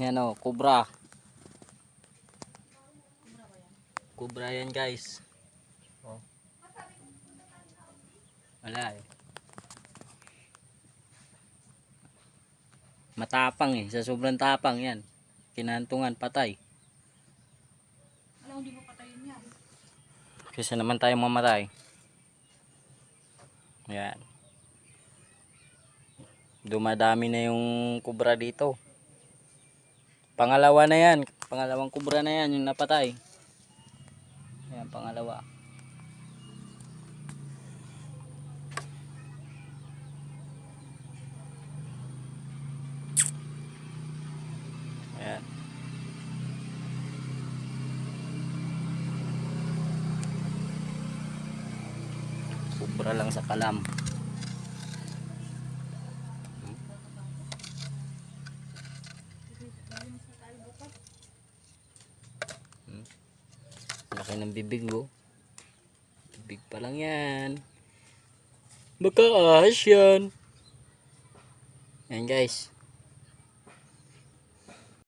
Yan o, kubra. Kubra yan guys. Oh. Wala eh. Matapang eh. Sa sobrang tapang yan. Kinantungan, patay. Alam, hindi mo patayin yan. Kasi naman tayo mamatay. Yan. Dumadami na yung kubra dito. Pangalawa na yan. Pangalawang kubra na yan yung napatay. Yan, pangalawa. Yan. Kubra lang sa kalam. Laki ng bibig mo. Bibig pa lang yan. Baka ahas yan. Yan guys.